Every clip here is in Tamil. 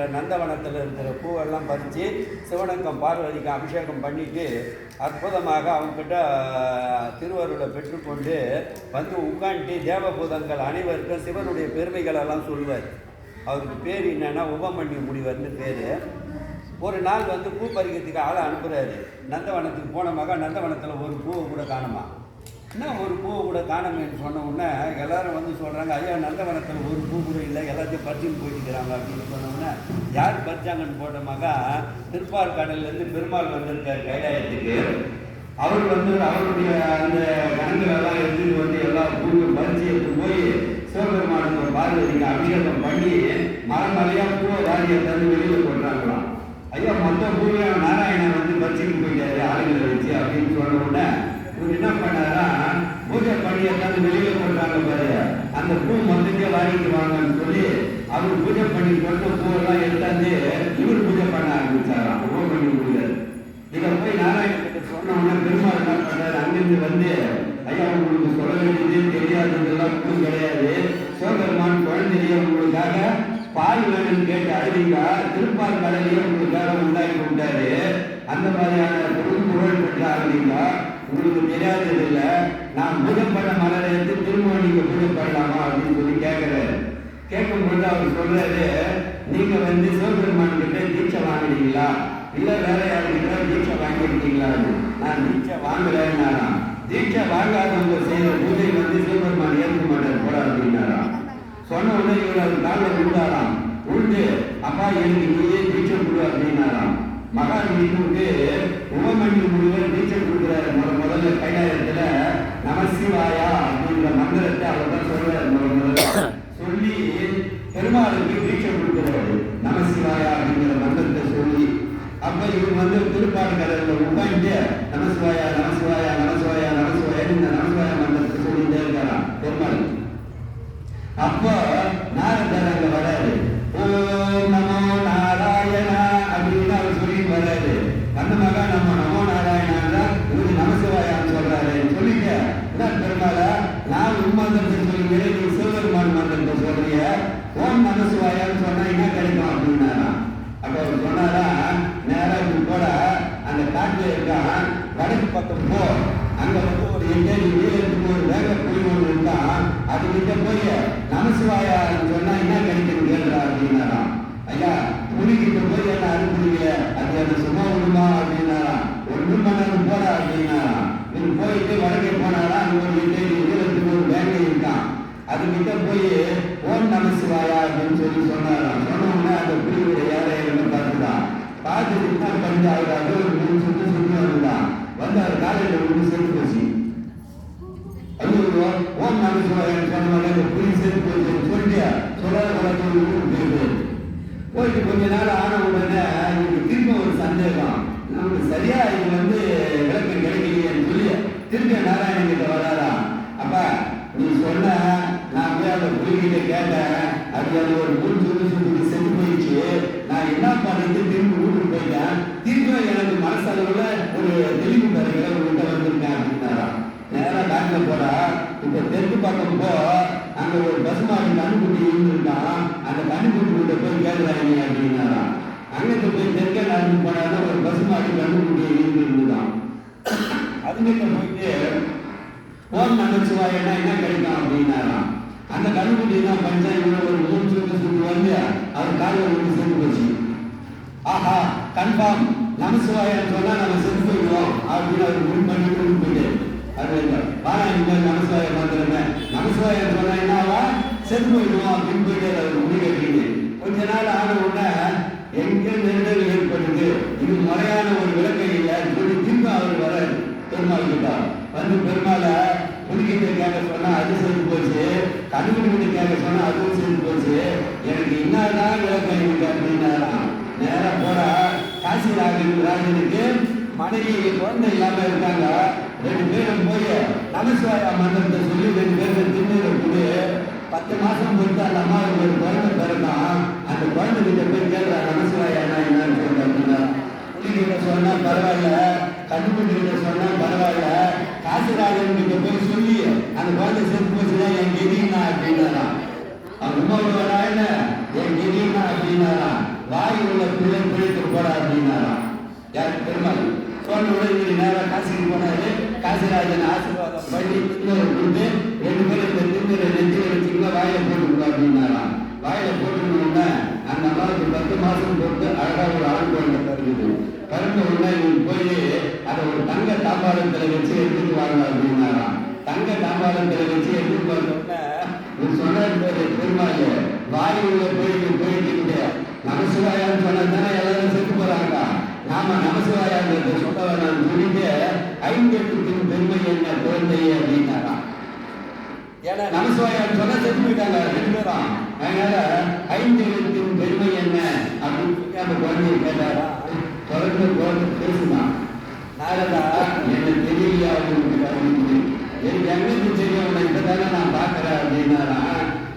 நந்தவனத்தில் இருக்கிற பூவெல்லாம் பறித்து சிவனங்கம் பார்வதிக்கும் அபிஷேகம் பண்ணிட்டு அற்புதமாக அவங்கக்கிட்ட திருவருளை பெற்றுக்கொண்டு வந்து உட்காந்துட்டு தேவபூதங்கள் அனைவருக்கும் சிவனுடைய பெருமைகளெல்லாம் சொல்லுவார். அவருக்கு பேர் என்னென்னா உபமன்யு முனிவர்னு பேர். ஒரு நாள் வந்து பூ பறிக்கிறதுக்கு ஆளை அனுப்புகிறாரு நந்தவனத்துக்கு போன மகா நந்தவனத்தில் ஒரு பூவை கூட காணுமா? என்ன ஒரு பூ கூட காணமேன்னு சொன்ன உடனே எல்லாரும் வந்து சொல்கிறாங்க ஐயா நந்தவனத்தில் ஒரு பூ கூட இல்லை எல்லாத்தையும் பறிச்சுன்னு போயிட்டுக்கிறாங்க அப்படின்னு சொன்ன யார் பறிச்சாங்கன்னு போட்டோமாக்கா திருப்பார் கடல்லேருந்து பெருமாள் வந்திருக்கார் கைலாயத்துக்கு. அவர் வந்து அவருடைய அந்த கணங்கள் எடுத்துட்டு வந்து எல்லா பூவும் பறிச்சு எடுத்து போய் சிவபெருமானுக்கு ஒரு பார்வதிக்கு அபிஷேகம் பண்ணி மரமலையாக பூவை வாரியை தந்து வெளியில் கொண்டாங்களாம் ஐயா மொத்த பூவையும் நாராயணன் வந்து பறிச்சுட்டு போயிட்டாரு ஆளுங்களை வச்சு அப்படின்னு சொன்ன உடனே இவர் என்ன பண்ணாரா பூஜை பண்ணியை தந்து வெளியில போடுறாங்க பாரு அந்த பூ மொத்தத்தையே வாங்கிட்டு வாங்கன்னு சொல்லி அவர் பூஜை பண்ணி கொடுத்த பூவெல்லாம் எடுத்தாந்து இவர் பூஜை பண்ண ஆரம்பிச்சாராம். பூஜை. பண்ணி முடியாது இதை போய் நாராயணத்துக்கு சொன்ன உடனே பெருமாள் என்ன பண்ணாரு? அங்கிருந்து வந்து ஐயா உங்களுக்கு சொல்ல வேண்டியது தெரியாததெல்லாம் பூ கிடையாது. சிவபெருமான் குழந்தைய உங்களுக்காக பால் வேணும்னு கேட்டு அழுதிங்க திருப்பால் கடலையே உங்களுக்காக உண்டாக்கி விட்டாரு. அந்த மாதிரியான பொருள் புகழ் பெற்ற ஆளுங்க உங்களுக்கு தெரியாதது இல்லை. நான் பூஜை பண்ண மலரை எடுத்து திரும்ப நீங்க பூஜை பண்ணலாமா அப்படின்னு சொல்லி கேட்கிறாரு கேட்கும் பொழுது அவர் சொல்றாரு நீங்க வந்து சிவபெருமான் கிட்ட தீட்சை வாங்கினீங்களா? இல்ல வேற யாருக்கிட்ட தீட்சை வாங்கியிருக்கீங்களா? நான் தீட்சை வாங்கலைன்னாராம். தீட்சை வாங்காதவங்க செய்யற பூஜை வந்து சிவபெருமான் ஏற்க மாட்டார் போல அப்படின்னாராம். சொன்ன உடனே இவர் அவர் காலில் விழுந்தாராம். உண்டு அப்பா எனக்கு நீயே தீட்சை கொடு அப்படின்னாராம். மகான் விஷ்ணுவுக்கு உபமன்யு நீச்சல் தீட்சை கொடுக்குறாரு. முத முதல்ல கைலாயத்துல நமசிவாயா அப்படிங்கிற மந்திரத்தை அவர் தான் சொல்றாரு முத முதல்ல. சொல்லி பெருமாளுக்கு நீச்சல் கொடுக்குறாரு. நமசிவாயா அப்படிங்கிற மந்திரத்தை சொல்லி. அப்ப இவர் வந்து திருப்பாடு கடல்ல உட்காந்து நமசிவாயா நமசிவாயா நமசிவாயா நமசிவாயா இந்த நமசிவாயா மந்திரத்தை சொல்லிட்டே இருக்காராம் பெருமாள். அப்போ அந்த இருக்கான் வடக்கு பக்கம் போ. அங்க வந்து ஒரு எங்கேயும் நீளத்துக்கு ஒரு வேக புலி ஒன்று இருக்கான் அது கிட்ட போய் நமசிவாயா சொன்னா என்ன கிடைக்கும் கேளுடா அப்படின்னாராம். ஐயா புலி கிட்ட போய் என்ன அனுப்புறீங்க அது அந்த சும்மா விடுமா அப்படின்னாராம் ஒன்றும் பண்ணாது போடா அப்படின்னாராம் இது போயிட்டு வடக்கே போனாரா அங்க ஒரு எங்கேயும் நீளத்துக்கு ஒரு வேங்கை இருக்கான் அது கிட்ட போய் ஓம் நமசிவாயா அப்படின்னு சொல்லி சொன்னாராம் சொன்ன உடனே அந்த புலியோட ஏழை என்ன பார்த்துதான் பார்த்துட்டு என்ன பண்ணி அவர் அது ஒரு மூணு சுத்து சுத்தி வந்துதான் வந்து அவர் காலையில் போச்சு ஐயோ ஓம் நமசிவாயன்னு சொன்ன மாதிரி அந்த புலி செத்து போச்சுன்னு சொல்லிட்டு சொல்லாத குழந்தை ஊருக்கு போயிட்டு போயிட்டு கொஞ்ச நாள் ஆன உடனே இவங்களுக்கு திரும்ப ஒரு சந்தேகம் நமக்கு சரியா இது வந்து விளக்கம் கிடைக்கலையேன்னு சொல்லி திரும்ப நாராயணன் கிட்ட வராரா அப்பா நீ சொன்ன நான் போய் அந்த புலிகிட்ட கேட்டேன் அது அது ஒரு மூணு சொல்லி சொல்லி செத்து போயிடுச்சு நான் என்ன பண்ணிட்டு திரும்பி வீட்டுக்கு போயிட்டேன் திரும்ப எனக்கு மனசளவுல ஒரு தெளிவு பெறுகிற உங்கள்கிட்ட நேரா பேங்க்ல போறா இப்ப தெற்கு பக்கம் போ அங்க ஒரு பசுமாடி கண்ணுக்குட்டி இருந்திருக்கான் அந்த கண்ணுக்குட்டி கிட்ட போய் கேட்கிறாங்க அப்படின்னாராம். அங்கிட்டு போய் தெற்கே நடந்து போனா ஒரு பசுமாடி கண்ணுக்குட்டி இருந்திருந்துதான் அதுகிட்ட போயிட்டு ஓம் நமச்சிவாயனா என்ன கிடைக்கும்? அப்படின்னாராம். அந்த கண்ணுக்குட்டி தான் பஞ்சாயத்துல ஒரு மூணு சுட்டு சுட்டு வந்து அவர் காலையில் விட்டு செத்து போச்சு. ஆஹா கன்ஃபார்ம். நமசிவாயன்னு சொன்னா நம்ம செஞ்சு போயிடுவோம். அப்படின்னு அவர் முன் பண்ணிட்டு கொண்டு போயிட்டு அது வாரா இந்த நமசிவாய மாத்திரமே நமசிவாயன்னு சொன்னா என்னவா செத்து போயிடுவோம் அப்படின்னு போயிட்டு அவர் முடிவு கட்டிட்டு கொஞ்ச நாள் ஆன உடனே எங்க நெருடல் ஏற்படுது இது முறையான ஒரு விளக்கம் இல்லை. சொல்லி திரும்ப அவர் வர பெருமாள் கிட்ட. வந்து பெருமாளை புலிகிட்ட கேட்க சொன்னா அது செத்து போச்சு. கண்ணுக்குட்டி கேட்க சொன்னா அதுவும் செத்து போச்சு. எனக்கு என்னதான் விளக்கம் இருக்கு அப்படின்னாராம். நேரா போறா. காசி ராஜன் ராஜனுக்கு மனைவி குழந்தை இல்லாம இருக்காங்க. ரெண்டு பேரும் போய் நமசிவாயா மந்திரத்தை சொல்லி ரெண்டு பேரும் திருநீரை கொடு பத்து மாசம் பொறுத்து அந்த அம்மாவுக்கு ஒரு குழந்தை பிறந்தான் அந்த குழந்தை போய் கேட்கிறா நமசிவாயா என்ன என்னன்னு சொல்லி அப்படின்னா புலிகிட்ட சொன்னா பரவாயில்ல. கண்ணுக்குட்டி கிட்ட சொன்னா பரவாயில்ல. காசிராஜன் கிட்ட போய் சொல்லி அந்த குழந்தை செத்து போச்சுன்னா என் கெதினா அப்படின்னாராம். அவங்க அம்மா வரா என்ன? என் கெதினா அப்படின்னாராம். வாய் உள்ள பிள்ளை பிழைத்து போடா அப்படின்னாராம். யாருக்கு பெருமாள். சொன்ன உடனே நேரம் நேராக காசிக்கு போனாரு காசிராஜன் ஆசீர்வாதம் பண்ணி திருநூறு கொடுத்து ரெண்டு பேரும் இந்த திருநூறு நெஞ்சில் வச்சுக்கலாம் வாயில போட்டுக்கணும் அப்படின்னாராம் வாயில போட்டுக்கணும்னா அந்த அம்மாவுக்கு பத்து மாசம் பொறுத்து அழகா ஒரு ஆண் குழந்தை பிறகுது பிறந்த உடனே இவங்க போய் அதை ஒரு தங்க தாம்பாளத்தில் வச்சு எடுத்துட்டு வாங்க அப்படின்னாராம். தங்க தாம்பாளத்தில் வச்சு எடுத்துட்டு வந்த உடனே இவர் சொன்னார் பெருமாள் வாயுல போயிட்டு போயிட்டு நமசிவாயான்னு சொன்னா தானே எல்லாரும் செத்து போறாங்க நாம நமசிவாயாங்கிறத சொல்ல வேணாம்னு சொல்லிட்டு ஐந்து எட்டு அப்படின்னாராம் ஏன்னா நமசிவாயான்னு சொன்னா செத்து போயிட்டாங்க ரெண்டு பேரும். அதனால பெருமை என்ன அப்படின்னு சொல்லி அந்த குழந்தைய கேட்டாரா? தொடர்ந்து குழந்தை பேசுனான் நாரதா என்ன தெரியலையா அப்படின்னு அப்படின்னு எனக்கு எங்களுக்கு தெரியும்? உன்னை இப்பதானே நான் பார்க்கறேன் அப்படின்னாரா?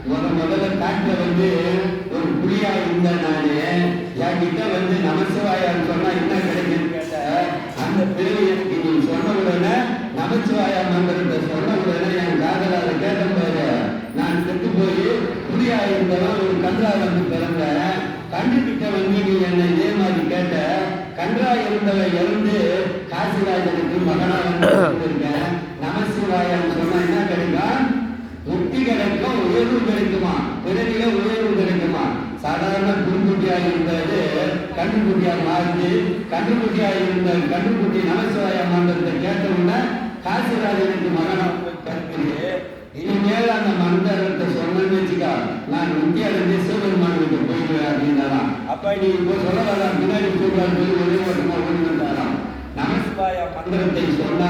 முத முதல்ல காட்டுல வந்து ஒரு புலியா இருந்தேன் நானு என்கிட்ட வந்து நமசிவாயான்னு சொன்னா என்ன கிடைக்குன்னு கேட்ட அந்த பேரு எனக்கு நீ சொன்ன உடனே நமச்சிவாயா மந்திரத்தை சொன்ன என் காதலால கேட்ட பாரு நான் செத்து போய் புதியா இருந்தவன் ஒரு கன்றா வந்து பிறந்த கண்டுகிட்ட வந்து நீ என்னை இதே மாதிரி கேட்ட கன்றா இருந்தவன் இருந்து காசிராஜனுக்கு மகனா வந்து இருக்கேன் நமசிவாயான்னு சொன்னா என்ன கிடைக்கும்? முக்தி கிடைக்கும் உயர்வு கிடைக்குமா? பிறவில உயர்வு கிடைக்குமா? சாதாரண குருக்குட்டியா இருந்தது கண்ணுக்குட்டியா மாறி கண்ணுக்குட்டியா இருந்த கண்ணுக்குட்டி நமசிவாய மந்திரத்தை கேட்ட உடனே காசிராஜனுக்கு மகனா போய் பிறக்குது இனிமேல் அந்த மந்திரத்தை சொன்னேன்னு வச்சுக்கா நான் இந்தியாவிலிருந்து சிவபெருமான் வீட்டு போயிடுவேன் அப்படின்னாராம். அப்ப நீ இப்போ சொல்ல வரலாம் பின்னாடி போய் ஒரே ஓட்டமா ஓடி வந்தாராம். நமசிவாய மந்திரத்தை சொன்னா